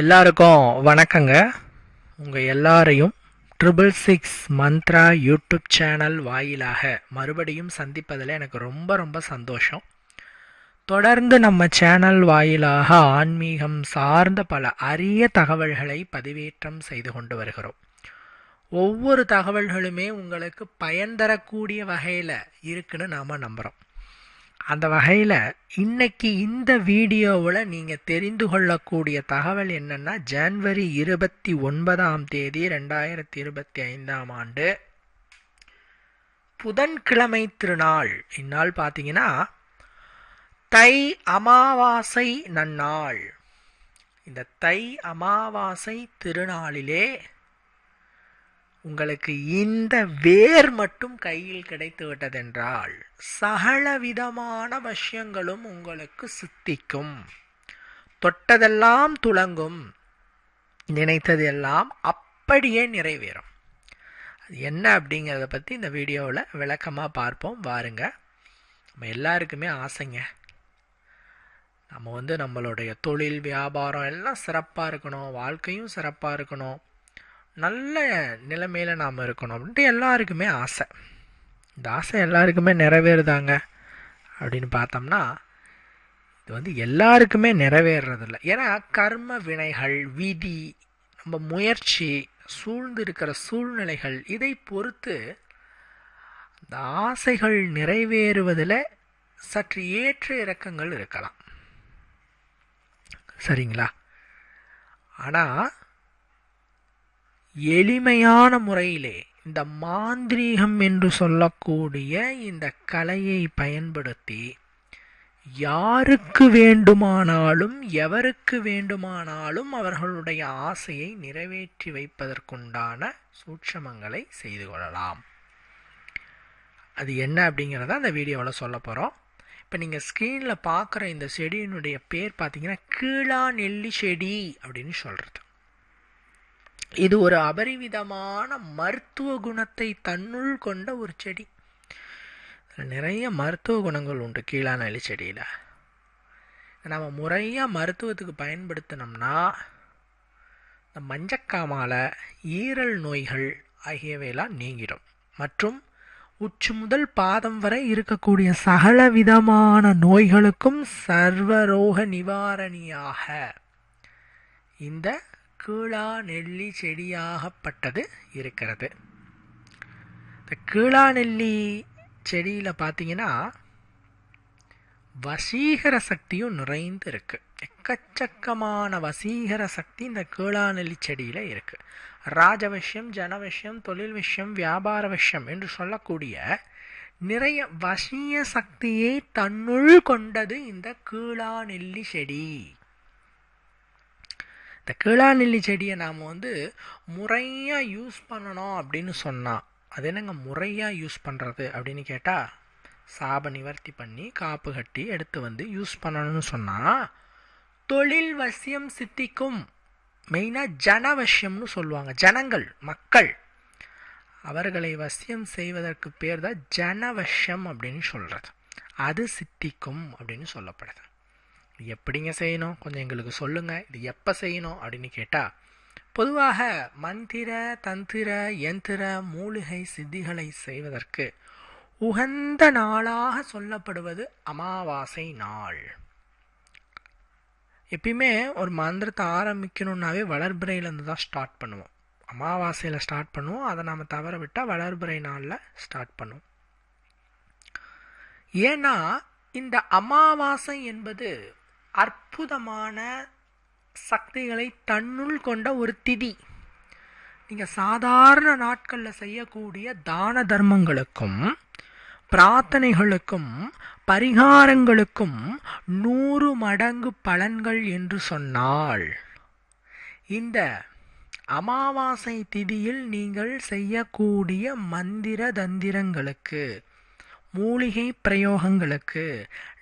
எல்லாருக்கும் வணக்கங்க. உங்கள் எல்லாரையும் triple six Mantra YouTube channel வாயிலாக மறுபடியும் சந்திப்பதில் எனக்கு ரொம்ப ரொம்ப சந்தோஷம். தொடர்ந்து நம்ம சேனல் வாயிலாக ஆன்மீகம் சார்ந்த பல அரிய தகவல்களை பதிவேற்றம் செய்து கொண்டு வருகிறோம். ஒவ்வொரு தகவல்களுமே உங்களுக்கு பயன் தரக்கூடிய வகையில் இருக்குன்னு நாம் நம்புகிறோம் அந்த வகையில் இன்னைக்கு இந்த வீடியோவில் நீங்கள் தெரிந்து கொள்ளக்கூடிய தகவல் என்னென்னா ஜனவரி இருபத்தி ஒன்பதாம் தேதி ரெண்டாயிரத்தி இருபத்தி ஐந்தாம் ஆண்டு புதன்கிழமை திருநாள். இந்நாள் பார்த்தீங்கன்னா தை அமாவாசை நன்னாள். இந்த தை அமாவாசை திருநாளிலே உங்களுக்கு இந்த வேர் மட்டும் கையில் கிடைத்து விட்டதென்றால் சகல விதமான விஷயங்களும் உங்களுக்கு சித்திக்கும். தொட்டதெல்லாம் துளங்கும். நினைத்ததெல்லாம் அப்படியே நிறைவேறும். அது என்ன அப்படிங்கிறத பற்றி இந்த வீடியோவில் விளக்கமாக பார்ப்போம். வாருங்க. நம்ம எல்லாருக்குமே ஆசைங்க. நம்ம வந்து நம்மளுடைய தொழில் வியாபாரம் எல்லாம் சிறப்பாக இருக்கணும். வாழ்க்கையும் சிறப்பாக இருக்கணும். நல்ல நிலைமையில் நாம் இருக்கணும் அப்படின்ட்டு எல்லாருக்குமே ஆசை. இந்த ஆசை எல்லாருக்குமே நிறைவேறுதாங்க அப்படின்னு பார்த்தோம்னா இது வந்து எல்லாருக்குமே நிறைவேறதில்ல. ஏன்னா கர்ம வினைகள் விதி நம்ம முயற்சி சூழ்ந்து இருக்கிற சூழ்நிலைகள் இதை பொறுத்து இந்த ஆசைகள் நிறைவேறுவதில் சற்று ஏற்ற இறக்கங்கள் இருக்கலாம். சரிங்களா? ஆனால் எளிமையான முறையிலே இந்த மாந்திரீகம் என்று சொல்லக்கூடிய இந்த கலையை பயன்படுத்தி யாருக்கு வேண்டுமானாலும் எவருக்கு வேண்டுமானாலும் அவர்களுடைய ஆசையை நிறைவேற்றி வைப்பதற்குண்டான சூட்சமங்களை செய்து கொள்ளலாம். அது என்ன அப்படிங்கிறத அந்த வீடியோவில் சொல்ல போகிறோம் இப்போ நீங்கள் ஸ்க்ரீனில் பார்க்குற இந்த செடியினுடைய பேர் பார்த்தீங்கன்னா கீழா நெல்லி செடி அப்படின்னு சொல்கிறது இது ஒரு அபரிவிதமான மருத்துவ குணத்தை தன்னுள் கொண்ட ஒரு செடி. நிறைய மருத்துவ குணங்கள் உண்டு கீழாநெல்லி செடியில் நம்ம முறையாக மருத்துவத்துக்கு பயன்படுத்தினோம்னா இந்த மஞ்சக்காமால ஈரல் நோய்கள் ஆகியவையெல்லாம் நீங்கிடும். மற்றும் உச்சி முதல் பாதம் வரை இருக்கக்கூடிய சகல விதமான நோய்களுக்கும் சர்வரோக நிவாரணியாக இந்த கீழா நெல்லி செடியாகப்பட்டது இருக்கிறது. இந்த கீழா நெல்லி செடியில் பார்த்தீங்கன்னா வசீகர சக்தியும் நிறைந்து இருக்கு. எக்கச்சக்கமான வசீகர சக்தி இந்த கீழாநெல்லி செடியில் இருக்கு. ராஜவசியம் ஜனவசியம் தொழில் விஷயம் வியாபார விஷயம் என்று சொல்லக்கூடிய நிறைய வசிய சக்தியை தன்னுள் கொண்டது இந்த கீழாநெல்லி செடி. இந்த கீழாநெல்லி செடியை நாம் வந்து முறையாக யூஸ் பண்ணணும் அப்படின்னு சொன்னால் அது என்னங்க முறையாக யூஸ் பண்ணுறது அப்படின்னு கேட்டால் சாப நிவர்த்தி பண்ணி காப்பு கட்டி எடுத்து வந்து யூஸ் பண்ணணும்னு சொன்னால் தொழில் வசியம் சித்திக்கும். மெயினாக ஜனவசியம்னு சொல்லுவாங்க ஜனங்கள் மக்கள். அவர்களை வசியம் செய்வதற்கு பேர் தான் ஜனவசியம் அப்படின்னு சொல்கிறது அது சித்திக்கும் அப்படின்னு சொல்லப்படுது. எப்படிங்க செய்யணும்? கொஞ்சம் எங்களுக்கு சொல்லுங்கள் இது எப்போ செய்யணும்? அப்படின்னு கேட்டால் பொதுவாக மந்திர தந்திர யந்திர மூலிகை சித்திகளை செய்வதற்கு உகந்த நாளாக சொல்லப்படுவது அமாவாசை நாள். எப்பயுமே ஒரு மந்திரத்தை ஆரம்பிக்கணுன்னாவே வளர்பிறையிலேருந்து தான் ஸ்டார்ட் பண்ணுவோம். அமாவாசையில் ஸ்டார்ட் பண்ணுவோம். அதை நாம் தவற விட்டால் வளர்பிறை நாளில் ஸ்டார்ட் பண்ணுவோம். ஏன்னா இந்த அமாவாசை என்பது அற்புதமான சக்திகளை தன்னுள் கொண்ட ஒரு திதி. நீங்கள் சாதாரண நாட்களில் செய்யக்கூடிய தான தர்மங்களுக்கும் பிரார்த்தனைகளுக்கும் பரிகாரங்களுக்கும் நூறு மடங்கு பலன்கள் என்று சொன்னால் இந்த அமாவாசை திதியில் நீங்கள் செய்யக்கூடிய மந்திர தந்திரங்களுக்கு மூலிகை பிரயோகங்களுக்கு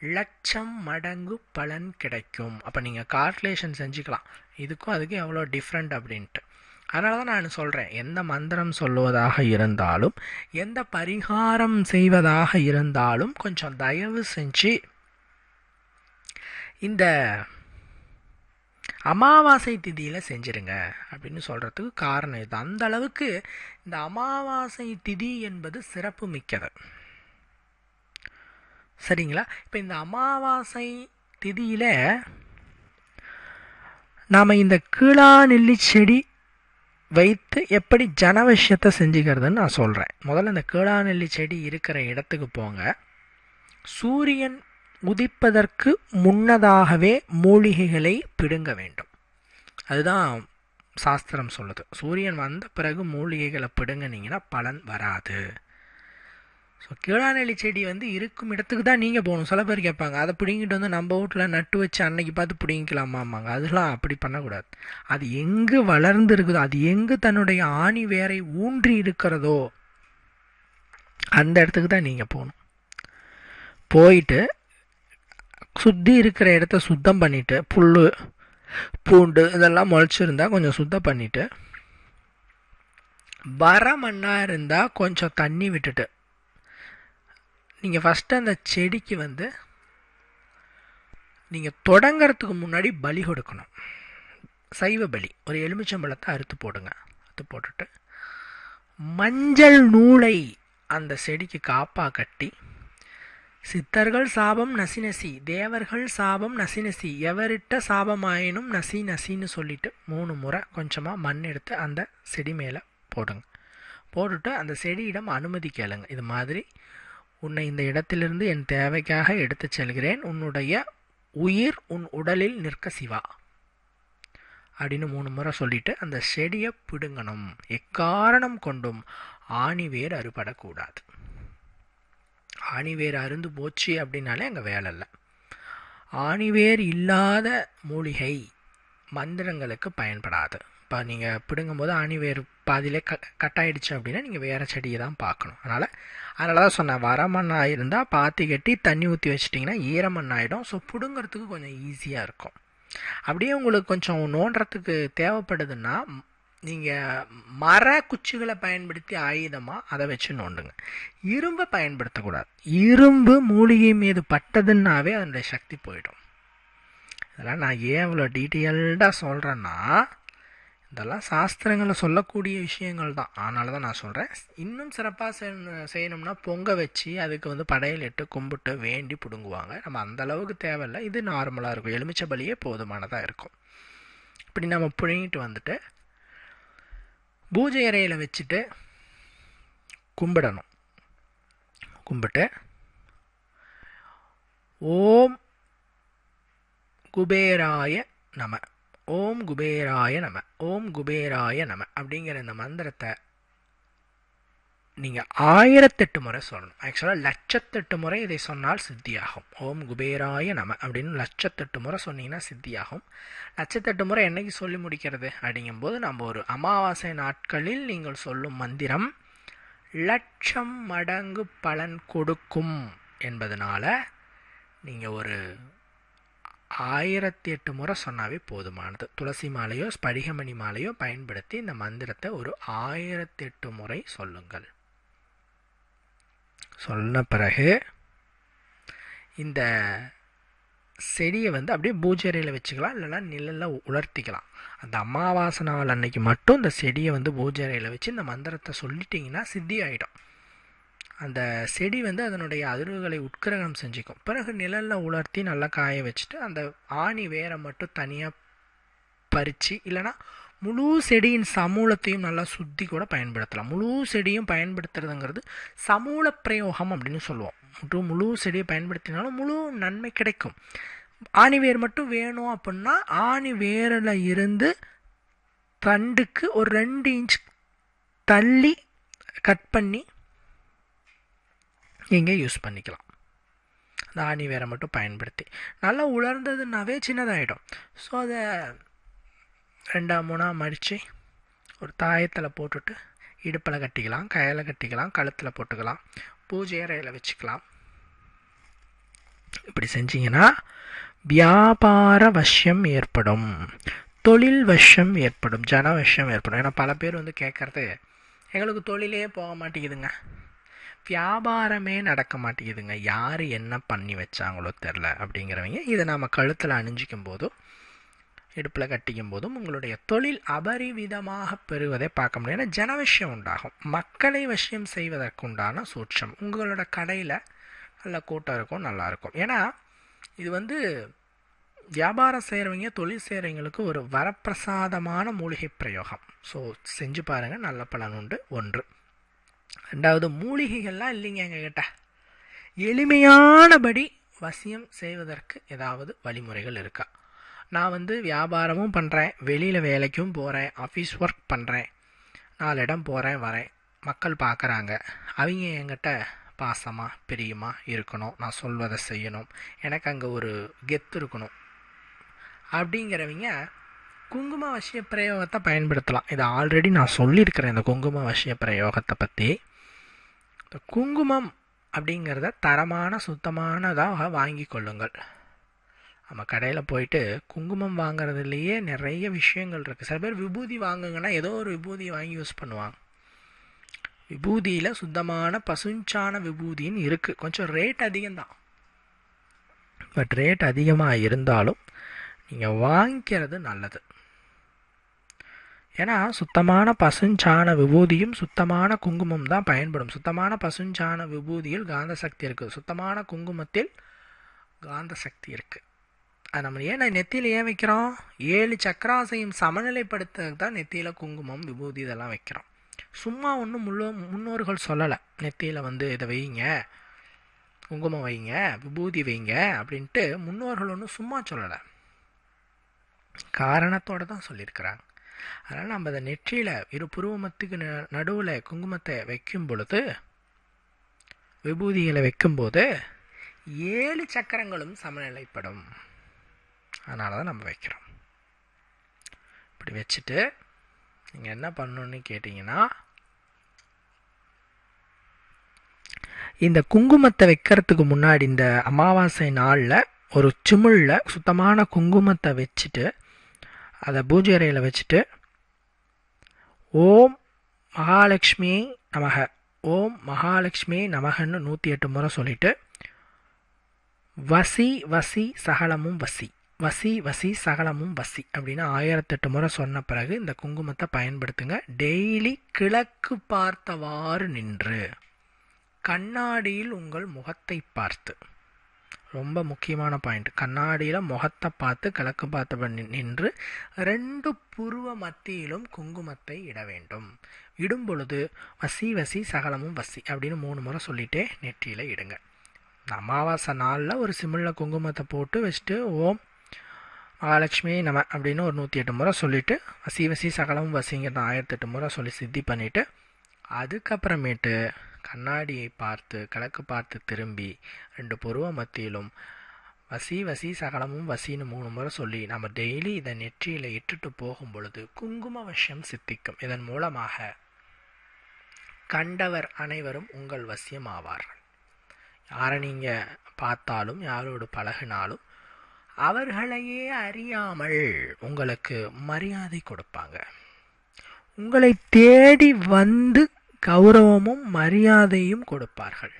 லட்சம் மடங்கு பலன் கிடைக்கும். அப்போ நீங்கள் கால்குலேஷன் செஞ்சுக்கலாம். இதுக்கும் அதுக்கும் எவ்வளோ டிஃப்ரெண்ட் அப்படின்ட்டு. அதனால தான் நான் சொல்கிறேன் எந்த மந்திரம் சொல்லுவதாக இருந்தாலும் எந்த பரிகாரம் செய்வதாக இருந்தாலும் கொஞ்சம் தயவு செஞ்சு இந்த அமாவாசை திதியில் செஞ்சுருங்க அப்படின்னு சொல்கிறதுக்கு காரணம் இது. அந்த அளவுக்கு இந்த அமாவாசை திதி என்பது சிறப்பு மிக்கது. சரிங்களா? இப்போ இந்த அமாவாசை திதியில் நாம் இந்த கீழா நெல்லி செடி வைத்து எப்படி ஜன விஷயத்தை செஞ்சுக்கிறதுன்னு நான் சொல்கிறேன் முதல்ல இந்த கீழா நெல்லி செடி இருக்கிற இடத்துக்கு போங்க. சூரியன் உதிப்பதற்கு முன்னதாகவே மூலிகைகளை பிடுங்க வேண்டும். அதுதான் சாஸ்திரம் சொல்லுது. சூரியன் வந்த பிறகு மூலிகைகளை பிடுங்கினீங்கன்னா பலன் வராது. ஸோ கீழாநெல்லி செடி வந்து இருக்கும் இடத்துக்கு தான் நீங்கள் போகணும். சில பேர் கேட்பாங்க அதை பிடிங்கிட்டு வந்து நம்ம வீட்டில் நட்டு வச்சு அன்னைக்கு பார்த்து பிடிங்கிக்கலாமாம்மாங்க? அதெல்லாம் அப்படி பண்ணக்கூடாது. அது எங்கு வளர்ந்து இருக்குதோ அது எங்கு தன்னுடைய ஆணி வேரை ஊன்றி இருக்கிறதோ அந்த இடத்துக்கு தான் நீங்கள் போகணும். போயிட்டு சுற்றி இருக்கிற இடத்த சுத்தம் பண்ணிவிட்டு புல் பூண்டு இதெல்லாம் முளைச்சிருந்தா கொஞ்சம் சுத்தம் பண்ணிவிட்டு வர மண்ணாக இருந்தால் கொஞ்சம் தண்ணி விட்டுட்டு நீங்கள் ஃபஸ்ட்டு அந்த செடிக்கு வந்து நீங்கள் தொடங்கிறதுக்கு முன்னாடி பலி கொடுக்கணும். சைவ பலி. ஒரு எலுமிச்சம்பழத்தை அறுத்து போடுங்க. அறுத்து போட்டுட்டு மஞ்சள் நூலை அந்த செடிக்கு காப்பாக கட்டி சித்தர்கள் சாபம் நசி நசி தேவர்கள் சாபம் நசி நசி எவரிட்ட சாபமாயினும் நசி நசின்னு சொல்லிட்டு மூணு முறை கொஞ்சமாக மண் எடுத்து அந்த செடி மேலே போடுங்க. போட்டுட்டு அந்த செடியிடம் அனுமதி கேளுங்க. இது மாதிரி உன்னை இந்த இடத்திலிருந்து என் தேவைக்காக எடுத்துச் செல்கிறேன். உன்னுடைய உயிர் உன் உடலில் நிற்க சிவா. அப்படின்னு மூணு முறை சொல்லிட்டு அந்த செடியை பிடுங்கணும். எக்காரணம் கொண்டும் ஆணிவேர் அறுபடக்கூடாது. ஆணிவேர் அருந்து போச்சு அப்படின்னாலே அங்கே வேலை இல்லை. ஆணிவேர் இல்லாத மூலிகை மந்திரங்களுக்கு பயன்படாது. இப்போ நீங்கள் பிடுங்கும்போது ஆணிவேர் பாதியிலே க கட்டாயிடுச்சு அப்படின்னா நீங்கள் வேறு செடியை தான் பார்க்கணும். அதனால் அதனால தான் சொன்னேன் வரமண்ணாக இருந்தால் பாத்தி கட்டி தண்ணி ஊற்றி வச்சிட்டிங்கன்னா ஈரமண் ஆகிடும் ஸோ பிடுங்கிறதுக்கு கொஞ்சம் ஈஸியாக இருக்கும். அப்படியே உங்களுக்கு கொஞ்சம் நோண்டுறதுக்கு தேவைப்படுதுன்னா நீங்கள் மர குச்சிகளை பயன்படுத்தி ஆயுதமாக அதை வச்சு நோண்டுங்க. இரும்பை பயன்படுத்தக்கூடாது. இரும்பு மூலிகை மீது பட்டதுன்னாவே அதனுடைய சக்தி போயிடும். இதெல்லாம் நான் ஏன் இவ்வளோ டீட்டெயில்டாக சொல்கிறேன்னா இதெல்லாம் சாஸ்திரங்களில் சொல்லக்கூடிய விஷயங்கள் தான். அதனால தான் நான் சொல்கிறேன் இன்னும் சிறப்பாக செய்யணும்னா பொங்க வச்சு அதுக்கு வந்து படையல் இட்டு கும்பிட்டு வேண்டி பிடுங்குவாங்க. நம்ம அந்த அளவுக்கு தேவையில்லை. இது நார்மலாக இருக்கும். எலுமிச்சை பலியே போதுமானதாக இருக்கும். இப்படி நம்ம புழுங்கிட்டு வந்துட்டு பூஜை அறையில் வச்சுட்டு கும்பிடணும். கும்பிட்டு ஓம் குபேராய நம. ஓம் குபேராய நம ஓம் குபேராய நம அப்படிங்கிற இந்த மந்திரத்தை நீங்கள் ஆயிரத்தெட்டு முறை சொல்லணும். ஆக்சுவலாக லட்சத்தெட்டு முறை இதை சொன்னால் சித்தியாகும். ஓம் குபேராய நம அப்படின்னு லட்சத்தெட்டு முறை சொன்னீங்கன்னா சித்தியாகும். லட்சத்தெட்டு முறை என்னைக்கு சொல்லி முடிக்கிறது? அப்படிங்கும்போது நம்ம ஒரு அமாவாசை நாட்களில் நீங்கள் சொல்லும் மந்திரம் லட்சம் மடங்கு பலன் கொடுக்கும் என்பதனால நீங்கள் ஒரு ஆயிரத்தி எட்டு முறை சொன்னாவே போதுமானது துளசி மாலையோ ஸ்படிகமணி மாலையோ பயன்படுத்தி இந்த மந்திரத்தை ஒரு ஆயிரத்தி எட்டு முறை சொல்லுங்கள். சொன்ன பிறகு இந்த செடியை வந்து அப்படியே பூஜை அறையில் வச்சுக்கலாம் இல்லைனா நிழலில் உலர்த்திக்கலாம். அந்த அமாவாசை நாள் அன்னைக்கு மட்டும் இந்த செடியை வந்து பூஜை அறையில் வச்சு இந்த மந்திரத்தை சொல்லிட்டிங்கன்னா சித்தி ஆகிடும் அந்த செடி வந்து அதனுடைய அதிர்வுகளை உட்கிரகணம் செஞ்சுக்கும். பிறகு நிழலில் உலர்த்தி நல்லா காய வச்சுட்டு அந்த ஆணி வேரை மட்டும் தனியாக பறித்து இல்லைனா முழு செடியின் சமூலத்தையும் நல்லா சுத்தி கூட பயன்படுத்தலாம். முழு செடியும் பயன்படுத்துறதுங்கிறது சமூல பிரயோகம் அப்படின்னு சொல்லுவோம். முழு முழு செடியை பயன்படுத்தினாலும் முழு நன்மை கிடைக்கும். ஆணி வேர் மட்டும் வேணும் அப்படின்னா ஆணி வேரில் இருந்து தண்டுக்கு ஒரு ரெண்டு இன்ச் தள்ளி கட் பண்ணி நீங்கள் யூஸ் பண்ணிக்கலாம். அந்த ஆணி வேரை மட்டும் பயன்படுத்தி. நல்லா உலர்ந்ததுனாவே சின்னதாகிடும் ஸோ அதை ரெண்டாம் மூணாக மடித்து ஒரு தாயத்தில் போட்டுட்டு இடுப்பில் கட்டிக்கலாம் கையில் கட்டிக்கலாம் கழுத்தில் போட்டுக்கலாம் பூஜை அறையில் வச்சுக்கலாம். இப்படி செஞ்சிங்கன்னா வியாபார வசியம் ஏற்படும். தொழில் வசம் ஏற்படும். ஜன வசம் ஏற்படும். ஏன்னா பல பேர் வந்து கேட்குறது எங்களுக்கு தொழிலே போக மாட்டேங்குதுங்க. வியாபாரமே நடக்க மாட்டேங்குதுங்க. யார் என்ன பண்ணி வச்சாங்களோ தெரில அப்படிங்கிறவங்க இதை நாம் கழுத்தில் அணிஞ்சிக்கும் போதும் இடுப்பில் கட்டிக்கும் போதும் உங்களுடைய தொழில் அபரிவிதமாக பெறுவதை பார்க்க முடியும். ஏன்னா ஜனவசியம் உண்டாகும். மக்களை விஷயம் செய்வதற்குண்டான சூட்சம். உங்களோட கடையில் நல்ல கூட்டம் இருக்கும் நல்லாயிருக்கும் ஏன்னா இது வந்து வியாபாரம் செய்கிறவங்க தொழில் செய்கிறவங்களுக்கு ஒரு வரப்பிரசாதமான மூலிகை பிரயோகம். ஸோ செஞ்சு பாருங்கள் நல்ல பலன் உண்டு. ஒன்று. ரெண்டாவது மூலிகைகள்லாம் இல்லைங்க எங்ககிட்ட. எளிமையானபடி வசியம் செய்வதற்கு ஏதாவது வழிமுறைகள் இருக்கா? நான் வந்து வியாபாரமும் பண்ணுறேன் வெளியில் வேலைக்கும் போகிறேன் ஆஃபீஸ் ஒர்க் பண்ணுறேன் நாலு இடம் போகிறேன் வரேன். மக்கள் பார்க்குறாங்க. அவங்க என்கிட்ட பாசமாக பிரியமாக இருக்கணும். நான் சொல்வதை செய்யணும். எனக்கு அங்கே ஒரு கெத்து இருக்கணும். அப்படிங்கிறவங்க குங்கும வசிய பிரயோகத்தை பயன்படுத்தலாம். இதை ஆல்ரெடி நான் சொல்லியிருக்கிறேன் இந்த குங்கும வசிய பிரயோகத்தை பற்றி இந்த குங்குமம் அப்படிங்கிறத தரமான சுத்தமானதாக வாங்கி கொள்ளுங்கள். நம்ம கடையில் போயிட்டு குங்குமம் வாங்குறதுலேயே நிறைய விஷயங்கள் இருக்குது சில பேர் விபூதி வாங்குங்கன்னா ஏதோ ஒரு விபூதி வாங்கி யூஸ் பண்ணுவாங்க. விபூதியில் சுத்தமான பசுஞ்சான விபூதின்னு இருக்குது கொஞ்சம் ரேட் அதிகம்தான். பட் ரேட் அதிகமாக இருந்தாலும் நீங்கள் வாங்கிக்கிறது நல்லது. ஏன்னா சுத்தமான பசுஞ்சாண விபூதியும் சுத்தமான குங்குமம் தான் பயன்படும். சுத்தமான பசுஞ்சாண விபூதியில் காந்த சக்தி இருக்குது சுத்தமான குங்குமத்தில் காந்த சக்தி இருக்குது அது நம்ம ஏன் நெத்தியில் ஏன் வைக்கிறோம்? ஏழு சக்கராசையும் சமநிலைப்படுத்துறதுக்கு தான் நெத்தியில் குங்குமம் விபூதி இதெல்லாம் வைக்கிறோம். சும்மா ஒன்றும் முள்ளோ முன்னோர்கள் சொல்லலை. நெத்தியில் வந்து இதை வைங்க. குங்குமம் வைங்க. விபூதி வைங்க அப்படின்ட்டு முன்னோர்கள் ஒன்றும் சும்மா சொல்லலை. காரணத்தோடு தான் சொல்லியிருக்கிறாங்க. அதனால் நம்ம அதை நெற்றியில் இரு புருவமத்துக்கு ந நடுவில் குங்குமத்தை வைக்கும் பொழுது விபூதிகளை வைக்கும்போது ஏழு சக்கரங்களும் சமநிலைப்படும். அதனால தான் நம்ம வைக்கிறோம். இப்படி வச்சுட்டு நீங்கள் என்ன பண்ணணுன்னு கேட்டிங்கன்னா இந்த குங்குமத்தை வைக்கிறதுக்கு முன்னாடி இந்த அமாவாசை நாளில் ஒரு சிமிழில் சுத்தமான குங்குமத்தை வச்சுட்டு அதை பூஜை அறையில் வச்சுட்டு ஓம் மகாலட்சுமி நமக ஓம் மகாலட்சுமி நமகன்னு நூற்றி எட்டு முறை சொல்லிட்டு வசி வசி சகலமும் வசி வசி வசி சகலமும் வசி அப்படின்னு ஆயிரத்தெட்டு முறை சொன்ன பிறகு இந்த குங்குமத்தை பயன்படுத்துங்க. டெய்லி கிழக்கு பார்த்தவாறு நின்று கண்ணாடியில் உங்கள் முகத்தை பார்த்து. ரொம்ப முக்கியமான பாயிண்ட் கண்ணாடியில் முகத்தை பார்த்து கிழக்கு பார்த்து நின்று ரெண்டு புருவ மத்தியிலும் குங்குமத்தை இட வேண்டும். இடும் பொழுது வசி வசி சகலமும் வசி அப்படின்னு மூணு முறை சொல்லிட்டே நெற்றியில் இடுங்க. அமாவாசை நாளில் ஒரு சிமிழில் குங்குமத்தை போட்டு வச்சுட்டு ஓம் மகாலட்சுமி நம அப்படின்னு ஒரு நூற்றி எட்டு முறை சொல்லிவிட்டு வசி வசி சகலமும் வசிங்கிறத ஆயிரத்தெட்டு முறை சொல்லி சித்தி பண்ணிவிட்டு அதுக்கப்புறமேட்டு கண்ணாடியை பார்த்து கிழக்கு பார்த்து திரும்பி ரெண்டு பருவ மத்தியிலும் வசி வசி சகலமும் வசின்னு மூணு முறை சொல்லி நம்ம டெய்லி இதை நெற்றியில் இட்டுட்டு போகும் பொழுது குங்கும வசியம் சித்திக்கும். இதன் மூலமாக கண்டவர் அனைவரும் உங்கள் வசியம் ஆவார்கள் யாரை நீங்கள் பார்த்தாலும் யாரோடு பழகினாலும் அவர்களையே அறியாமல் உங்களுக்கு மரியாதை கொடுப்பாங்க. உங்களை தேடி வந்து கௌரவமும் மரியாதையும் கொடுப்பார்கள்.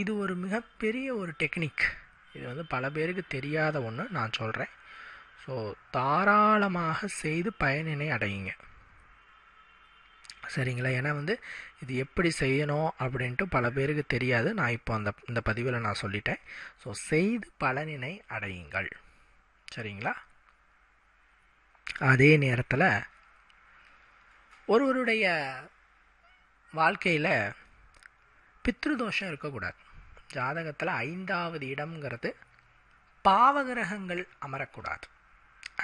இது ஒரு மிகப்பெரிய ஒரு டெக்னிக். இது வந்து பல பேருக்கு தெரியாத ஒன்று நான் சொல்கிறேன் ஸோ தாராளமாக செய்து பயனினை அடையுங்க. சரிங்களா? ஏன்னா வந்து இது எப்படி செய்யணும் அப்படின்ட்டு பல பேருக்கு தெரியாது. நான் இப்போ அந்த இந்த பதிவில் நான் சொல்லிட்டேன். ஸோ செய்து பலனினை அடையுங்கள். சரிங்களா? அதே நேரத்தில் ஒருவருடைய வாழ்க்கையில் பித்ருதோஷம் இருக்கக்கூடாது. ஜாதகத்தில் ஐந்தாவது இடம்ங்கிறது பாவகிரகங்கள் அமரக்கூடாது.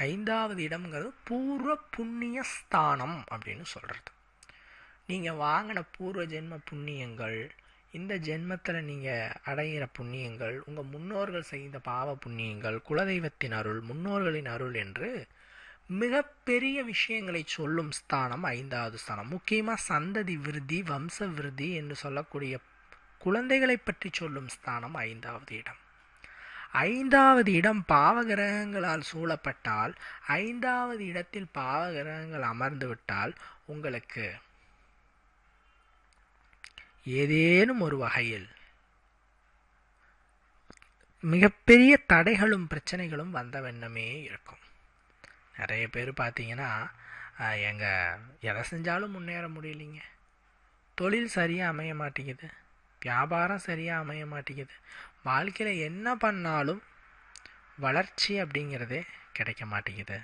ஐந்தாவது இடம்ங்கிறது பூர்வ புண்ணிய ஸ்தானம் அப்படின்னு சொல்கிறது நீங்கள் வாங்கின பூர்வ ஜென்ம புண்ணியங்கள் இந்த ஜென்மத்தில் நீங்கள் அடைகிற புண்ணியங்கள் உங்கள் முன்னோர்கள் செய்த பாவ புண்ணியங்கள் குலதெய்வத்தின் அருள் முன்னோர்களின் அருள் என்று மிகப்பெரிய விஷயங்களை சொல்லும் ஸ்தானம் ஐந்தாவது ஸ்தானம். முக்கியமாக சந்ததி விருதி வம்ச விருதி என்று சொல்லக்கூடிய குழந்தைகளை பற்றி சொல்லும் ஸ்தானம் ஐந்தாவது இடம். ஐந்தாவது இடம் பாவகிரகங்களால் சூழப்பட்டால் ஐந்தாவது இடத்தில் பாவகிரகங்கள் அமர்ந்துவிட்டால் உங்களுக்கு ஏதேனும் ஒரு வகையில் மிகப்பெரிய தடைகளும் பிரச்சனைகளும் வந்த வண்ணமே இருக்கும். நிறைய பேர் பார்த்தீங்கன்னா எங்கள் எதை செஞ்சாலும் முன்னேற முடியலைங்க. தொழில் சரியாக அமைய மாட்டேங்குது. வியாபாரம் சரியாக அமைய மாட்டேங்குது. வாழ்க்கையில் என்ன பண்ணாலும் வளர்ச்சி அப்படிங்கிறதே கிடைக்க மாட்டேங்குது.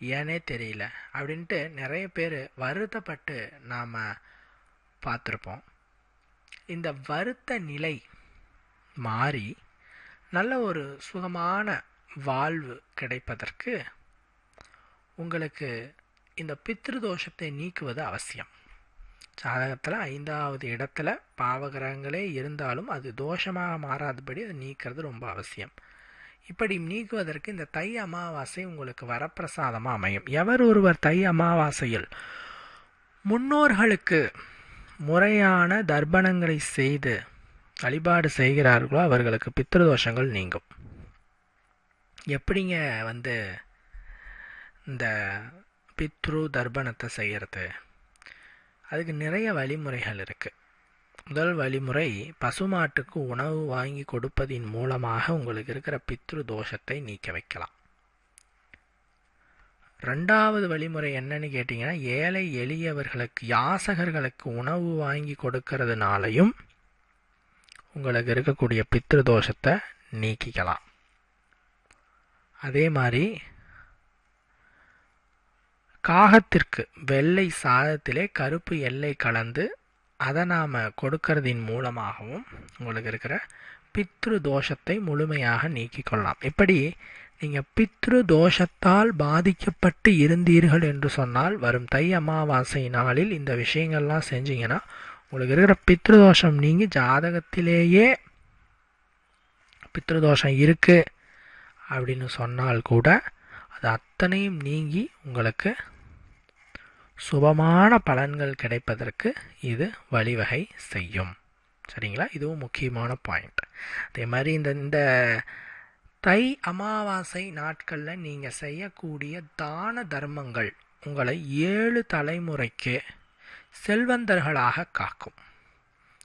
ஏனே தெரியல அப்படின்ட்டு நிறைய பேர் வருத்தப்பட்டு நாம் பார்த்துருப்போம். இந்த வருத்த நிலை மாறி நல்ல ஒரு சுகமான வாழ்வு கிடைப்பதற்கு உங்களுக்கு இந்த பித்ருதோஷத்தை நீக்குவது அவசியம். சாதகத்தில் ஐந்தாவது இடத்துல பாவகிரகங்களே இருந்தாலும் அது தோஷமாக மாறாதபடி அதை நீக்கிறது ரொம்ப அவசியம். இப்படி நீக்குவதற்கு இந்த தை அமாவாசை உங்களுக்கு வரப்பிரசாதமாக அமையும். எவர் ஒருவர் தை அமாவாசையில் முன்னோர்களுக்கு முறையான தர்ப்பணங்களை செய்து வழிபாடு செய்கிறார்களோ அவர்களுக்கு பித்ருதோஷங்கள் நீங்கும். எப்படிங்க வந்து இந்த பித்ரு தர்ப்பணத்தை செய்கிறது அதுக்கு நிறைய வழிமுறைகள் இருக்குது முதல் வழிமுறை பசுமாட்டுக்கு உணவு வாங்கி கொடுப்பதின் மூலமாக உங்களுக்கு இருக்கிற பித்ரு தோஷத்தை நீக்க வைக்கலாம். ரெண்டாவது வழிமுறை என்னன்னு கேட்டிங்கன்னா ஏழை எளியவர்களுக்கு யாசகர்களுக்கு உணவு வாங்கி கொடுக்கறதுனாலையும் உங்களுக்கு இருக்கக்கூடிய பித்ரு தோஷத்தை நீக்கிக்கலாம். அதே மாதிரி காகத்திற்கு வெள்ளை சாதத்திலே கருப்பு எல்லை கலந்து அதை நாம் கொடுக்கறதின் மூலமாகவும் உங்களுக்கு இருக்கிற பித்ரு தோஷத்தை முழுமையாக நீக்கிக் கொள்ளலாம். இப்படி நீங்கள் பித்ரு தோஷத்தால் பாதிக்கப்பட்டு இருந்தீர்கள் என்று சொன்னால் வரும் தை அமாவாசை நாளில் இந்த விஷயங்கள்லாம் செஞ்சீங்கன்னா உங்களுக்கு இருக்கிற பித்ரு தோஷம் நீங்கி ஜாதகத்திலேயே பித்ரு தோஷம் இருக்குது அப்படின்னு சொன்னால் கூட அது அத்தனையும் நீங்கி உங்களுக்கு சுபமான பலன்கள் கிடைப்பதற்கு இது வழிவகை செய்யும். சரிங்களா? இதுவும் முக்கியமான பாயிண்ட் அதே மாதிரி இந்த இந்த தை அமாவாசை நாட்களில் நீங்கள் செய்யக்கூடிய தான தர்மங்கள் உங்களை ஏழு தலைமுறைக்கு செல்வந்தர்களாக காக்கும்.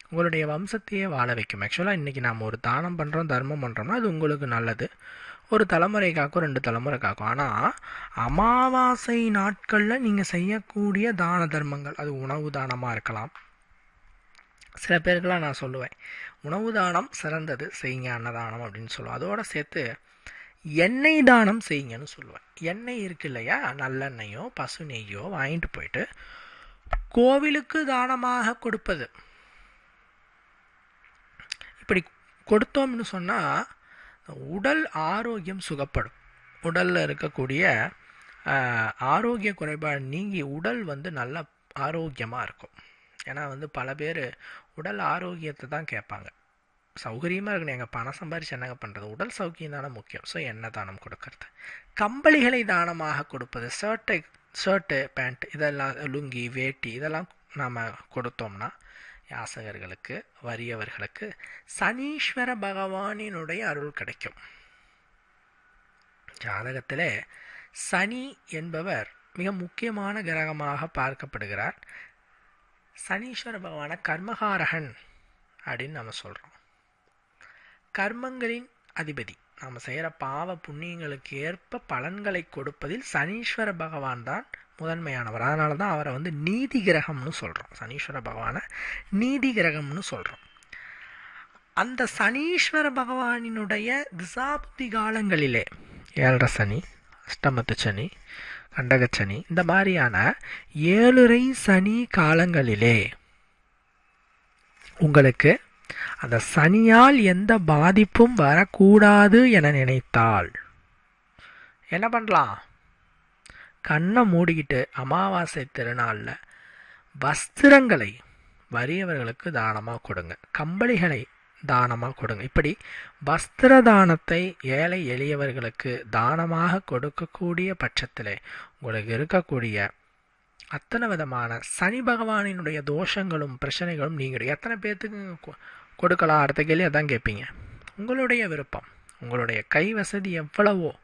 உங்களுடைய வம்சத்தையே வாழ வைக்கும். ஆக்சுவலாக இன்றைக்கி நாம் ஒரு தானம் பண்ணுறோம் தர்மம் பண்ணுறோம்னா அது உங்களுக்கு நல்லது. ஒரு தலைமுறை காக்கும் ரெண்டு தலைமுறை காக்கும். ஆனால் அமாவாசை நாட்களில் நீங்கள் செய்யக்கூடிய தான தர்மங்கள் அது உணவு தானமாக இருக்கலாம். சில பேருக்கெல்லாம் நான் சொல்லுவேன் உணவு தானம் சிறந்தது செய்யுங்க அன்னதானம் அப்படின்னு சொல்லுவேன். அதோடு சேர்த்து எண்ணெய் தானம் செய்யுங்கன்னு சொல்லுவேன். எண்ணெய் இருக்கு இல்லையா? நல்லெண்ணெயோ பசு நெய்யோ வாங்கிட்டு போயிட்டு கோவிலுக்கு தானமாக கொடுப்பது. இப்படி கொடுத்தோம்னு சொன்னால் உடல் ஆரோக்கியம் சுகப்படும். உடலில் இருக்கக்கூடிய ஆரோக்கிய குறைபாடு நீங்கி உடல் வந்து நல்ல ஆரோக்கியமாக இருக்கும். ஏன்னா வந்து பல பேர் உடல் ஆரோக்கியத்தை தான் கேட்பாங்க. சௌகரியமாக இருக்கணும். எங்கள் பணம் சம்பாரிச்சு என்னங்க பண்ணுறது உடல் சௌக்கியம் தானே முக்கியம். ஸோ என்ன தானம் கொடுக்கறது? கம்பளிகளை தானமாக கொடுப்பது? ஷர்ட்டை ஷர்ட்டு பேண்ட் இதெல்லாம் லுங்கி வேட்டி இதெல்லாம் நாம் கொடுத்தோம்னா யாசகர்களுக்கு வறியவர்களுக்கு சனீஸ்வர பகவானினுடைய அருள் கிடைக்கும். ஜாதகத்தில் சனி என்பவர் மிக முக்கியமான கிரகமாக பார்க்கப்படுகிறார். சனீஸ்வர பகவான கர்மகாரகன் அப்படின்னு நம்ம சொல்கிறோம் கர்மங்களின் அதிபதி. நாம் செய்கிற பாவ புண்ணியங்களுக்கு ஏற்ப பலன்களை கொடுப்பதில் சனீஸ்வர பகவான் தான் முதன்மையானவர். அதனால தான் அவரை வந்து நீதி கிரகம்னு சொல்கிறோம் சனீஸ்வர பகவானை நீதி கிரகம்னு சொல்கிறோம் அந்த சனீஸ்வர பகவானினுடைய திசாபுத்தி காலங்களிலே ஏழரை சனி அஷ்டமத்து சனி கண்டகச்சனி இந்த மாதிரியான ஏழுரை சனி காலங்களிலே உங்களுக்கு அந்த சனியால் எந்த பாதிப்பும் வரக்கூடாது என நினைத்தால் என்ன பண்ணலாம்? கண்ணை மூடிக்கிட்டு அமாவாசை திருநாளில் வஸ்திரங்களை வறியவர்களுக்கு தானமாக கொடுங்க. கம்பளிகளை தானமாக கொடுங்க. இப்படி வஸ்திர தானத்தை ஏழை எளியவர்களுக்கு தானமாக கொடுக்கக்கூடிய பட்சத்தில் உங்களுக்கு இருக்கக்கூடிய அத்தனை விதமான சனி பகவானினுடைய தோஷங்களும் பிரச்சனைகளும் நீங்கள் எத்தனை பேர்த்துக்கு கொடுக்கலாம்? அடுத்த கேள்வி அதான் கேட்பீங்க. உங்களுடைய விருப்பம். உங்களுடைய கை வசதி எவ்வளவோ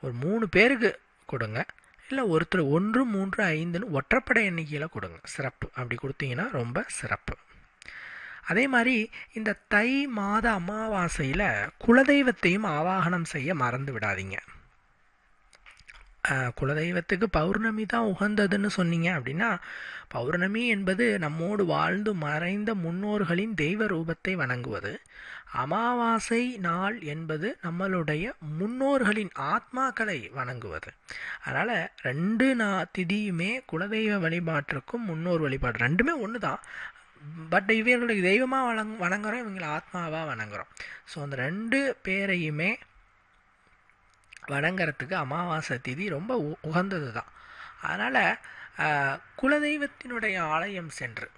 ஒரு மூணு பேருக்கு கொடுங்க. இல்லை ஒருத்தர் ஒன்று மூன்று ஐந்துன்னு ஒற்றைப்படை எண்ணிக்கையில் கொடுங்க. சிறப்பு. அப்படி கொடுத்தீங்கன்னா ரொம்ப சிறப்பு. அதே மாதிரி இந்த தை மாத அமாவாசையில் குலதெய்வத்தையும் ஆவாகனம் செய்ய மறந்து விடாதீங்க. குலதெய்வத்துக்கு பௌர்ணமி தான் உகந்ததுன்னு சொன்னீங்க அப்படின்னா பௌர்ணமி என்பது நம்மோடு வாழ்ந்து மறைந்த முன்னோர்களின் தெய்வ ரூபத்தை வணங்குவது. அமாவாசை நாள் என்பது நம்மளுடைய முன்னோர்களின் ஆத்மாக்களை வணங்குவது. அதனால் ரெண்டு நா திதியுமே குலதெய்வ வழிபாட்டிற்கும் முன்னோர் வழிபாடு ரெண்டுமே ஒன்று தான் பட் இவர்களுக்கு தெய்வமாக வணங் வணங்குறோம் இவங்களை ஆத்மாவாக வணங்குறோம். ஸோ அந்த ரெண்டு பேரையுமே வணங்குறதுக்கு அமாவாசை திதி ரொம்ப உ உகந்தது தான் அதனால் குலதெய்வத்தினுடைய ஆலயம் சென்று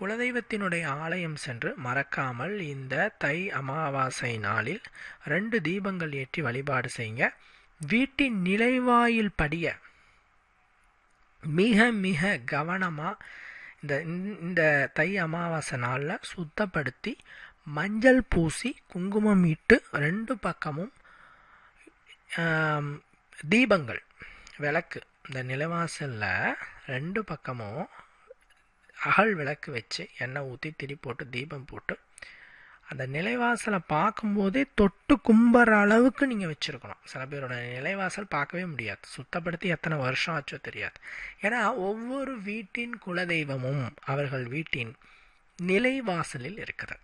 குலதெய்வத்தினுடைய ஆலயம் சென்று மறக்காமல் இந்த தை அமாவாசை நாளில் ரெண்டு தீபங்கள் ஏற்றி வழிபாடு செய்யுங்க. வீட்டின் நிலைவாயில் படிய மிக மிக கவனமாக இந்த இந்த- இந்த தை அமாவாசை நாளில் சுத்தப்படுத்தி மஞ்சள் பூசி குங்குமம் இட்டு ரெண்டு பக்கமும் தீபங்கள் விளக்கு. இந்த நிலவாசலில் ரெண்டு பக்கமும் அகல் விளக்கு வச்சு எண்ணெய் ஊற்றி திரி போட்டு தீபம் போட்டு அந்த நிலைவாசலை பார்க்கும்போதே தொட்டு கும்புற அளவுக்கு நீங்கள் வச்சுருக்கணும். சில பேரோட நிலைவாசல் பார்க்கவே முடியாது. சுத்தப்படுத்தி எத்தனை வருஷம் ஆச்சோ தெரியாது. ஏன்னா ஒவ்வொரு வீட்டின் குலதெய்வமும் அவர்கள் வீட்டின் நிலைவாசலில் இருக்குது.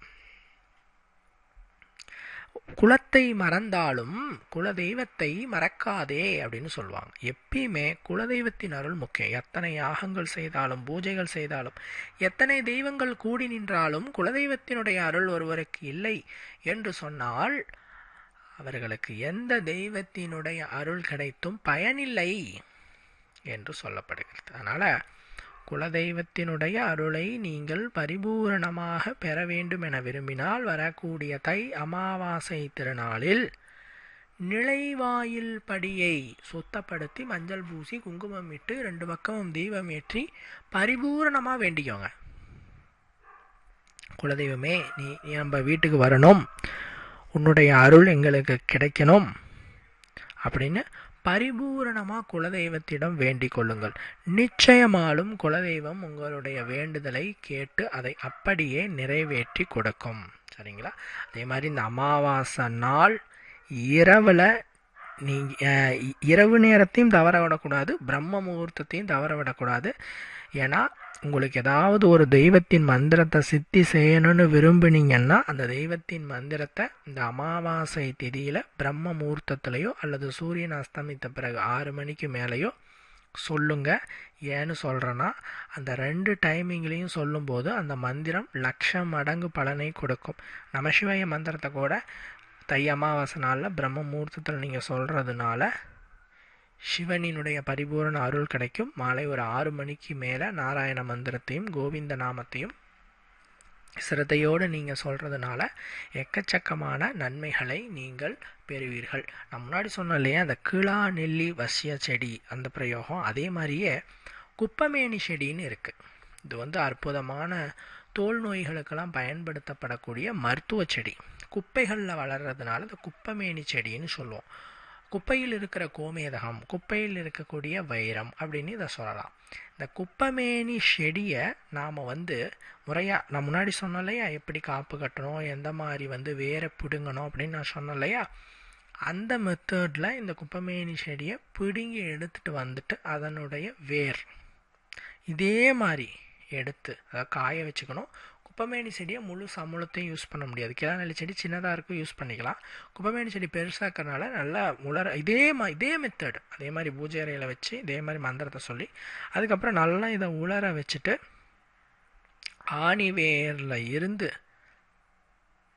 குலத்தை மறந்தாலும் குலதெய்வத்தை மறக்காதே அப்படின்னு சொல்லுவாங்க. எப்பயுமே குலதெய்வத்தின் அருள் முக்கியம். எத்தனை யாகங்கள் செய்தாலும் பூஜைகள் செய்தாலும் எத்தனை தெய்வங்கள் கூடி நின்றாலும் குலதெய்வத்தினுடைய அருள் ஒருவருக்கு இல்லை என்று சொன்னால் அவர்களுக்கு எந்த தெய்வத்தினுடைய அருள் கிடைத்தும் பயனில்லை என்று சொல்லப்படுகிறது. அதனால் குலதெய்வத்தினுடைய அருளை நீங்கள் பரிபூரணமாக பெற வேண்டும் என விரும்பினால் வரக்கூடிய தை அமாவாசை திருநாளில் நிலைவாயில் படியை சுத்தப்படுத்தி மஞ்சள் பூசி குங்குமம் இட்டு ரெண்டு பக்கமும் தீபம் ஏற்றி பரிபூரணமாக வேண்டிக்கோங்க. குலதெய்வமே நீ நீ நம்ம வீட்டுக்கு வரணும். உன்னுடைய அருள் எங்களுக்கு கிடைக்கணும். அப்படின்னு பரிபூரணமாக குலதெய்வத்திடம் வேண்டிக் கொள்ளுங்கள். நிச்சயமாலும் குலதெய்வம் உங்களுடைய வேண்டுதலை கேட்டு அதை அப்படியே நிறைவேற்றி கொடுக்கும். சரிங்களா? அதே மாதிரி இந்த அமாவாசை நாள் இரவில் நீங்கள் இரவு நேரத்தையும் தவற விடக்கூடாது பிரம்ம முகூர்த்தத்தையும் தவற விடக்கூடாது. ஏன்னா உங்களுக்கு ஏதாவது ஒரு தெய்வத்தின் மந்திரத்தை சித்தி செய்யணும்னு விரும்புனீங்கன்னா அந்த தெய்வத்தின் மந்திரத்தை இந்த அமாவாசை திதியில் பிரம்ம முகூர்த்தத்திலையோ அல்லது சூரியன் அஸ்தமித்த பிறகு ஆறு மணிக்கு மேலேயோ சொல்லுங்க. ஏன்னு சொல்கிறேன்னா அந்த ரெண்டு டைமிங்லேயும் சொல்லும்போது அந்த மந்திரம் லட்சம் மடங்கு பலனை கொடுக்கும். நமசிவாய மந்திரத்தை கூட தை அமாவாசை நாளில் பிரம்ம முகூர்த்தத்தில் நீங்கள் சொல்கிறதுனால சிவனினுடைய பரிபூரண அருள் கிடைக்கும். மாலை ஒரு ஆறு மணிக்கு மேலே நாராயண மந்திரத்தையும் கோவிந்த நாமத்தையும் சிரத்தையோடு நீங்கள் சொல்கிறதுனால எக்கச்சக்கமான நன்மைகளை நீங்கள் பெறுவீர்கள். நான் முன்னாடி சொன்னோம் இல்லையா அந்த கிளா நெல்லி வசிய செடி அந்த பிரயோகம் அதே மாதிரியே குப்பமேனி செடின்னு இருக்குது இது வந்து அற்புதமான தோல் நோய்களுக்கெல்லாம் பயன்படுத்தப்படக்கூடிய மருத்துவ செடி. குப்பைகளில் வளர்கிறதுனால இந்த குப்பமேனி செடின்னு சொல்லுவோம். குப்பையில் இருக்கிற கோமேதகம் குப்பையில் இருக்கக்கூடிய வைரம் அப்படின்னு இதை சொல்லலாம். இந்த குப்பமேனி செடியை நாம் வந்து முறையாக நான் முன்னாடி சொன்னோம் இல்லையா எப்படி காப்பு கட்டணும் எந்த மாதிரி வந்து வேரை பிடுங்கணும் அப்படின்னு நான் சொன்னேன் இல்லையா? அந்த மெத்தடில் இந்த குப்பமேனி செடியை பிடுங்கி எடுத்துகிட்டு வந்துட்டு அதனுடைய வேர். இதே மாதிரி எடுத்து அதை காய வச்சுக்கணும். குப்பமேனி செடியை முழு சமூலத்தையும் யூஸ் பண்ண முடியாது. கிளாநெல்லி செடி சின்னதாக இருக்கும் யூஸ் பண்ணிக்கலாம். குப்பமேனி செடி பெருசாக்கிறனால நல்லா உலர இதே மா இதே மெத்தட் அதே மாதிரி பூஜை அறையில் வச்சு இதே மாதிரி மந்திரத்தை சொல்லி அதுக்கப்புறம் நல்லா இதை உலர வச்சுட்டு ஆணி வேரில் இருந்து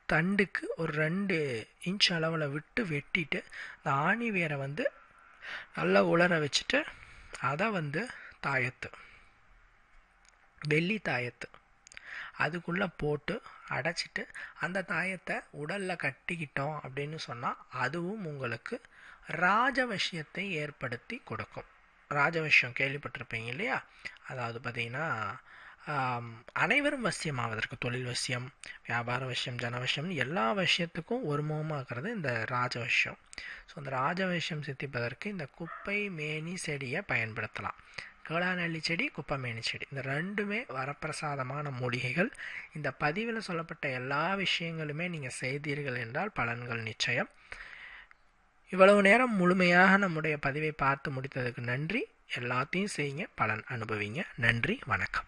தண்டுக்கு ஒரு ரெண்டு இன்ச் அளவில் விட்டு வெட்டிட்டு அந்த ஆணி வேரை வந்து நல்லா உலர வச்சுட்டு அதை வந்து தாயத்து வெள்ளி தாயத்து. அதுக்குள்ளே போட்டு அடைச்சிட்டு அந்த தாயத்தை உடலில் கட்டிக்கிட்டோம் அப்படின்னு சொன்னால் அதுவும் உங்களுக்கு ராஜவசியத்தை ஏற்படுத்தி கொடுக்கும். ராஜவசியம் கேள்விப்பட்டிருப்பீங்க இல்லையா? அதாவது பார்த்தீங்கன்னா அனைவரும் வசியம் ஆவதற்கு தொழில் வசியம் வியாபார வசியம் ஜனவசியம் எல்லா விஷயத்துக்கும் ஒருமுகமாகிறது இந்த ராஜவசியம். ஸோ அந்த ராஜவசியம் சித்திப்பதற்கு இந்த குப்பை மேனி செடியை பயன்படுத்தலாம். கேளாநெல்லி செடி குப்பமேனி செடி. இந்த ரெண்டுமே வரப்பிரசாதமான மூலிகைகள். இந்த பதிவில் சொல்லப்பட்ட எல்லா விஷயங்களுமே நீங்கள் செய்தீர்கள் என்றால் பலன்கள் நிச்சயம். இவ்வளவு நேரம் முழுமையாக நம்முடைய பதிவை பார்த்து முடித்ததுக்கு நன்றி. எல்லாத்தையும் செய்யுங்க பலன் அனுபவிங்க. நன்றி வணக்கம்.